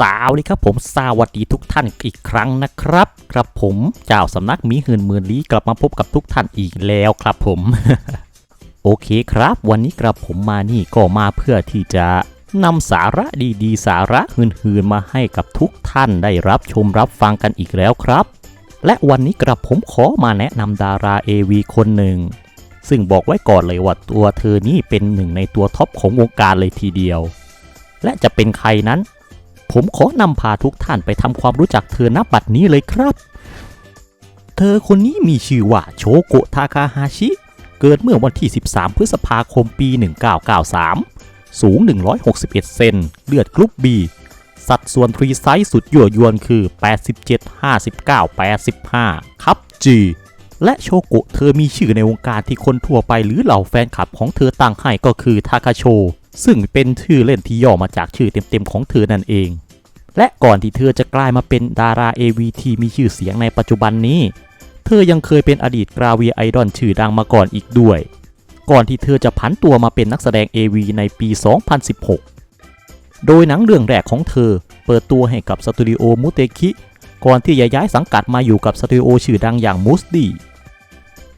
สาวนี่ครับผมสวัสดีทุกท่านอีกครั้งนะครับ ครับผมเจ้าสำนักมีหืนหมื่นลี้กลับมาพบกับทุกท่านอีกแล้วครับผม โอเคครับ วันนี้กระผมมานี่ก็มาเพื่อที่จะนำสาระดีๆ สาระหืนๆมาให้กับทุกท่านได้รับชมรับฟังกันอีกแล้วครับ และวันนี้กระผมขอมาแนะนำดารา AV คนหนึ่ง ซึ่งบอกไว้ก่อนเลยว่าตัวเธอนี่เป็นหนึ่งในตัวท็อปของวงการเลยทีเดียว และจะเป็นใครนั้น ผมขอนำพาทุกท่านไปทำความรู้จักเธอณบัดนี้เลยครับ เธอคนนี้มีชื่อว่าโชโกทาคาฮาชิ เกิดเมื่อวันที่ 13 พฤษภาคมปี 1993 สูง 161 เซน เลือดกรุ๊ปบีสัดส่วนฟรีไซส์สุดยั่วยวนคือ 87 59 85 ครับ G และโชโกะเธอมีชื่อในวงการที่คนทั่วไปหรือเหล่าแฟนคลับของเธอตั้งให้ก็คือทาคาโช ซึ่งเป็นชื่อเล่นที่ย่อมาจากชื่อเต็มๆของเธอนั่นเอง และก่อนที่เธอจะกลายมาเป็นดารา AV ที่มีชื่อเสียงในปัจจุบันนี้ เธอยังเคยเป็นอดีตกราเวียไอดอลชื่อดังมาก่อนอีกด้วย ก่อนที่เธอจะผันตัวมาเป็นนักแสดง AV ในปี 2016 โดยหนังเรื่องแรกของเธอ เปิดตัวให้กับสตูดิโอมุเตคิ ก่อนที่จะย้ายสังกัดมาอยู่กับสตูดิโอชื่อดังอย่างมูสดี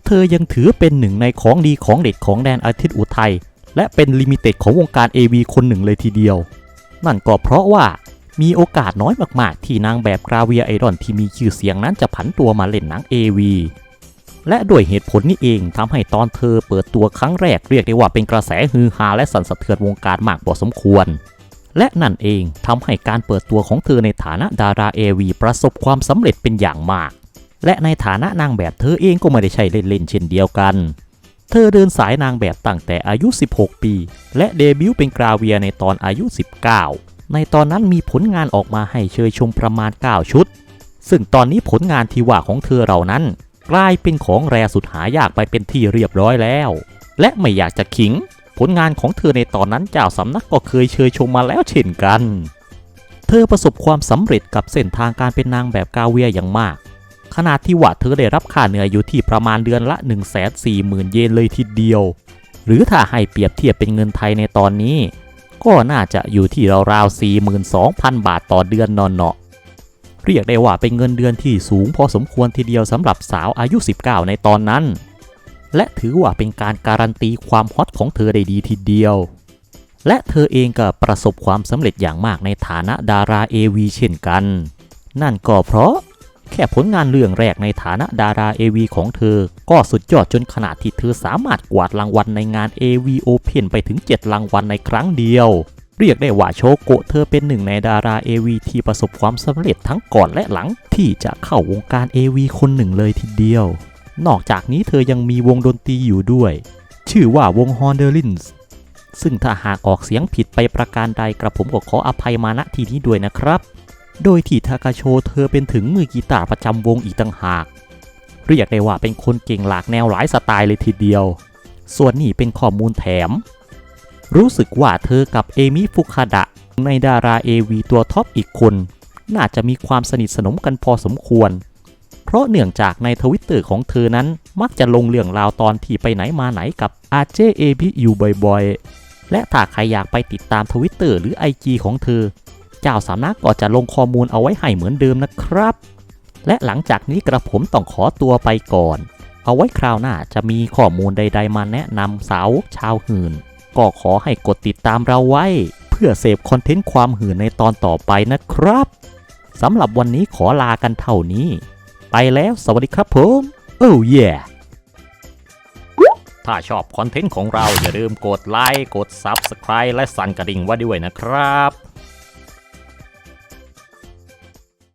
เธอยังถือเป็นหนึ่งในของดีของเด็ดของแดนอาทิตย์อุทัยและเป็นลิมิเต็ดของวงการ AV คนหนึ่งเลยทีเดียว นั่นก็เพราะว่า มีโอกาสน้อยมากๆ ที่นางแบบกราเวียไอดอลที่มีชื่อเสียงนั้นจะผันตัวมาเล่นหนัง AV และด้วยเหตุผลนี้เองทำให้ตอนเธอเปิดตัวครั้งแรกเรียกได้ว่าเป็นกระแสฮือฮาและสั่นสะเทือนวงการมากพอสมควร และนั่นเองทำให้การเปิดตัวของเธอในฐานะดารา AV ประสบความสำเร็จเป็นอย่างมาก และในฐานะนางแบบเธอเองก็ไม่ได้ใช่เล่นๆเช่นเดียวกัน เธอเดินสายนางแบบตั้งแต่อายุ 16 ปี และเดบิวต์เป็นกราเวียในตอนอายุ 19 ในตอนนั้นมีผลงานออกมาให้เชยชมประมาณ 9 ชุด ซึ่งตอนนี้ผลงานที่ว่าของเธอเหล่านั้น กลายเป็นของแรสุดหายากไปเป็นที่เรียบร้อยแล้ว และไม่อยากจะขิง ผลงานของเธอในตอนนั้นเจ้าสำนักก็เคยเชยชมมาแล้วเช่นกัน เธอประสบความสำเร็จกับเส้นทางการเป็นนางแบบกาเวียอย่างมากขนาดที่ว่าเธอได้รับค่าเหนื่อยอยู่ที่ประมาณเดือนละ 140,000 เยนเลยทีเดียว หรือถ้าให้เปรียบเทียบเป็นเงินไทยในตอนนี้ ก็น่าจะอยู่ที่ราวๆ42,000 บาทต่อเดือนนอนเนาะเรียกได้ว่าเป็นเงินเดือนที่สูงพอสมควรทีเดียวสำหรับสาวอายุ 19 ในตอนนั้น และถือว่าเป็นการการันตีความฮอตของเธอได้ดีทีเดียว และเธอเองก็ประสบความสำเร็จอย่างมากในฐานะดารา AV เช่นกัน นั่นก็เพราะ แค่ผลงานเรื่องแรกในฐานะดารา AV ของเธอ ก็สุดยอดจนขนาดที่เธอสามารถกวาดรางวัลในงาน AV Open ไปถึง 7 รางวัลในครั้งเดียว เรียกได้ว่าโชโกะเธอเป็นหนึ่งในดารา AV ที่ประสบความสำเร็จทั้งก่อนและหลัง ที่จะเข้าวงการ AV คนหนึ่งเลยทีเดียว นอกจากนี้เธอยังมีวงดนตรีอยู่ด้วย ชื่อว่าวง h o n d e r l i n s ซึ่งถ้าหากออกเสียงผิดไปประการใดกระผมก็ขออภัยมาณที่นี้ด้วยนะครับ โดยที่ทากาโชเธอเป็นถึงมือกีตาร์ประจำวงอีกต่างหาก เรียกได้ว่าเป็นคนเก่งหลากแนวหลายสไตล์เลยทีเดียว ส่วนนี้เป็นข้อมูลแถม รู้สึกว่าเธอกับเอมิฟุคาดะ ในดารา AV ตัวท็อปอีกคน น่าจะมีความสนิทสนมกันพอสมควร เพราะเนื่องจากในทวิตเตอร์ของเธอนั้นมักจะลงเรื่องราวตอนที่ไปไหนมาไหนกับอาเจเอพิอยู่บ่อยๆและถ้าใครอยากไปติดตามทวิตเตอร์หรือ IG ของเธอ เจ้าสำนักก็จะลงข้อมูลเอาไว้ให้เหมือนเดิมนะครับ และหลังจากนี้กระผมต้องขอตัวไปก่อน เอาไว้คราวหน้าจะมีข้อมูลใด ๆ มาแนะนำสาวชาวหื่น ก็ขอให้กดติดตามเราไว้ เพื่อเสพคอนเทนต์ความหื่นในตอนต่อไปนะครับสำหรับวันนี้ขอลากันเท่านี้ ไปแล้วสวัสดีครับผมโอ้เย่ถ้าชอบคอนเทนต์ของเราอย่าลืมกดไลค์ กด Subscribe และสั่นกระดิ่งไว้ด้วยนะครับ